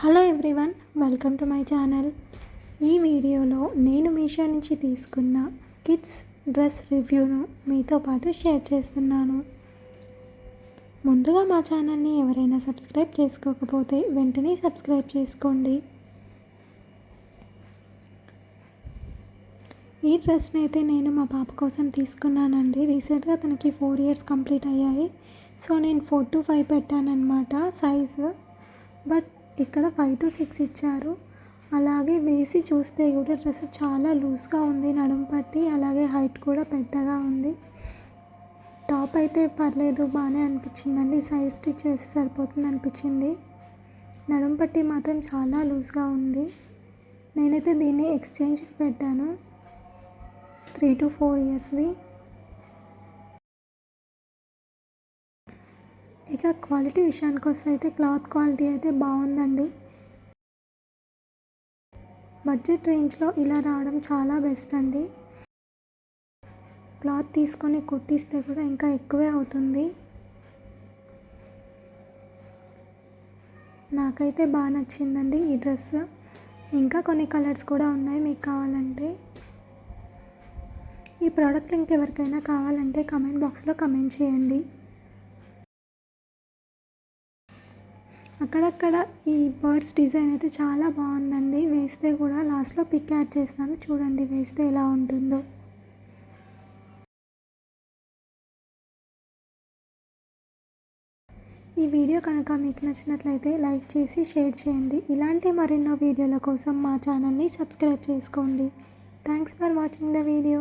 Hello everyone welcome to my channel. ఈ వీడియోలో నేను మీషో నుంచి తీసుకున్న కిడ్స్ డ్రెస్ రివ్యూను మీతో పాటు షేర్ చేస్తున్నాను. ముందుగా మా ఛానల్ని ఎవరైనా సబ్స్క్రైబ్ చేసుకోకపోతే వెంటనే సబ్స్క్రైబ్ చేసుకోండి. ఈ డ్రెస్ని అయితే నేను మా పాప కోసం తీసుకున్నానండి. రీసెంట్గా తనకి ఫోర్ ఇయర్స్ కంప్లీట్ అయ్యాయి. సో నేను ఫోర్ టు ఫైవ్ పెట్టానమాట సైజు. బట్ ఇక్కడ ఫైవ్ టు సిక్స్ ఇచ్చారు. అలాగే వేసి చూస్తే కూడా డ్రెస్ చాలా లూజ్గా ఉంది నడుం పట్టి అలాగే హైట్ కూడా పెద్దగా ఉంది. టాప్ అయితే పర్లేదు బాగానే అనిపించిందండి. సైడ్ స్టిచ్ వేసి సరిపోతుంది అనిపించింది. నడుం పట్టి మాత్రం చాలా లూజ్గా ఉంది. నేనైతే దీన్ని ఎక్స్చేంజ్కి పెట్టాను. త్రీ టు ఫోర్ ఇయర్స్ది ఇక క్వాలిటీ విషయానికి వస్తే అయితే క్లాత్ క్వాలిటీ అయితే బాగుందండి. బడ్జెట్ రేంజ్లో ఇలా రావడం చాలా బెస్ట్ అండి. క్లాత్ తీసుకొని కుట్టిస్తే కూడా ఇంకా ఎక్కువే అవుతుంది. నాకైతే బాగా నచ్చిందండి ఈ డ్రెస్. ఇంకా కొన్ని కలర్స్ కూడా ఉన్నాయి మీకు కావాలంటే. ఈ ప్రోడక్ట్ ఇంకెవరికైనా కావాలంటే కమెంట్ బాక్స్లో కమెంట్ చేయండి. అక్కడక్కడ ఈ బర్డ్స్ డిజైన్ అయితే చాలా బాగుందండి. వేస్తే కూడా లాస్ట్లో పిక్ యాడ్ చేస్తాను. చూడండి వేస్తే ఎలా ఉంటుందో. ఈ వీడియో కనుక మీకు నచ్చినట్లయితే లైక్ చేసి షేర్ చేయండి. ఇలాంటి మరెన్నో వీడియోల కోసం మా ఛానల్ని సబ్స్క్రైబ్ చేసుకోండి. Thanks for watching the video.